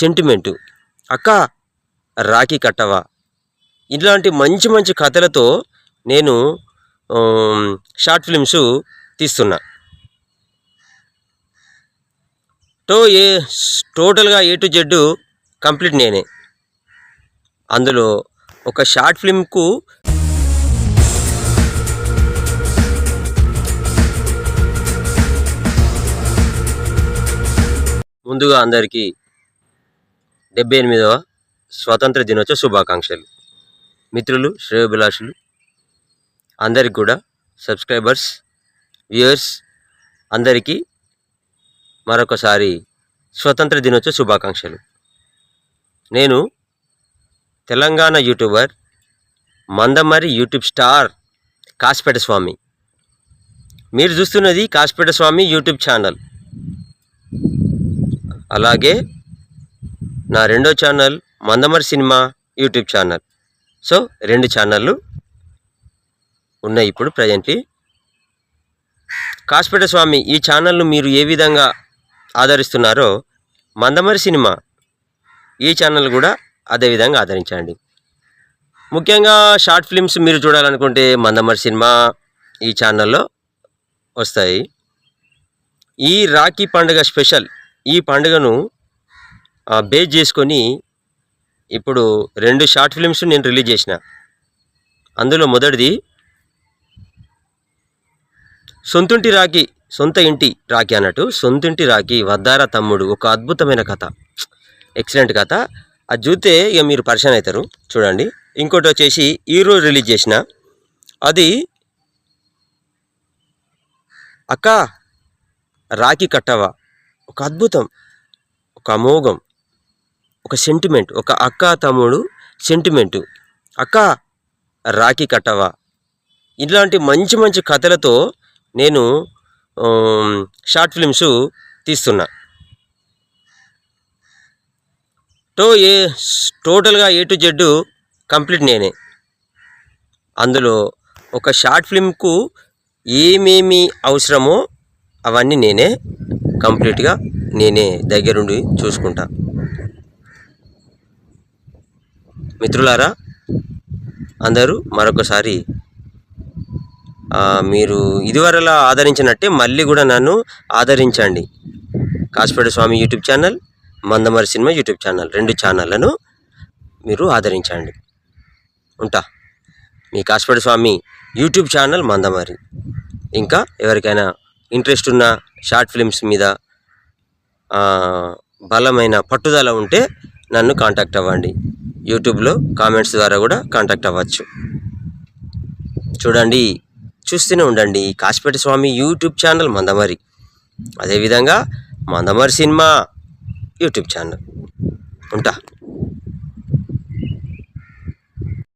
Sentiment. అక్క రాఖీ కట్టవా? ఇలాంటి మంచి మంచి కథలతో నేను షార్ట్ ఫిలిమ్స్ తీస్తున్నా. టో ఏ టోటల్గా ఏ టు జెడ్ కంప్లీట్ నేనే. అందులో ఒక షార్ట్ ఫిల్మ్కు ముందుగా అందరికీ డెబ్బై ఎనిమిదవ స్వాతంత్ర దినోత్సవ శుభాకాంక్షలు. మిత్రులు శ్రేయోభిలాషులు అందరికి కూడా సబ్స్క్రైబర్స్ వ్యూయర్స్ అందరికీ మరొకసారి స్వతంత్ర దినోత్సవ శుభాకాంక్షలు. నేను Telangana YouTuber Mandamarri YouTube star Kasipeta Swamy. మీరు చూస్తున్నది కాసిపేట స్వామి యూట్యూబ్ ఛానల్. అలాగే నా రెండో channel Mandamarri cinema YouTube channel. So రెండు ఛానళ్ళు ఉన్నాయి ఇప్పుడు ప్రజెంట్లీ కాసుపేట స్వామి ఈ ఛానల్ను మీరు ఏ విధంగా ఆదరిస్తున్నారో మందమరి సినిమా ఈ ఛానల్ కూడా అదే విధంగా ఆదరించండి. ముఖ్యంగా షార్ట్ ఫిల్మ్స్ మీరు చూడాలనుకుంటే మందమరి సినిమా ఈ ఛానల్లో వస్తాయి. ఈ రాఖీ పండుగ స్పెషల్ ఈ పండుగను బేస్ చేసుకొని ఇప్పుడు రెండు షార్ట్ ఫిలిమ్స్ నేను రిలీజ్ చేసిన. అందులో మొదటిది సొంతుంటి రాఖీ సొంత ఇంటి రాఖీ అన్నట్టు. సొంతింటి రాఖీ వద్దారా తమ్ముడు ఒక అద్భుతమైన కథ. ఎక్సలెంట్ కథ. అది చూస్తే ఇక మీరు పరిచయం అవుతారు. చూడండి. ఇంకోటి వచ్చేసి ఈరోజు రిలీజ్ చేసిన. అది అక్క రాఖీ కట్టవా? ఒక అద్భుతం. ఒక అమోఘం. ఒక సెంటిమెంట్ ఒక అక్క తమ్ముడు సెంటిమెంటు అక్క రాఖీ కట్టవా? ఇలాంటి మంచి మంచి కథలతో నేను షార్ట్ ఫిలిమ్స్ తీస్తున్నా. టో ఏ టోటల్గా ఏ టు జెడ్ కంప్లీట్ నేనే. అందులో ఒక షార్ట్ ఫిల్మ్కు ఏమేమి అవసరమో అవన్నీ నేనే కంప్లీట్గా నేనే దగ్గరుండి చూసుకుంటా. మిత్రులారా అందరూ మరొకసారి మీరు ఇదివరలా ఆదరించినట్టే మళ్ళీ కూడా నన్ను ఆదరించండి. Kasipeta Swamy YouTube channel Mandamarri cinema YouTube channel రెండు ఛానళ్ళను మీరు ఆదరించండి. ఉంటా. మీ కాసిపేట స్వామి యూట్యూబ్ ఛానల్ మందమరి ఇంకా ఎవరికైనా ఇంట్రెస్ట్ ఉన్న షార్ట్ ఫిల్మ్స్ మీద బలమైన పట్టుదల ఉంటే నన్ను కాంటాక్ట్ అవ్వండి. యూట్యూబ్లో కామెంట్స్ ద్వారా కూడా కాంటాక్ట్ అవ్వచ్చు. చూడండి చూస్తూనే ఉండండి. కాశీపేట స్వామి యూట్యూబ్ ఛానల్ మందమరి అదేవిధంగా మందమరి సినిమా యూట్యూబ్ ఛానల్. ఉంటా?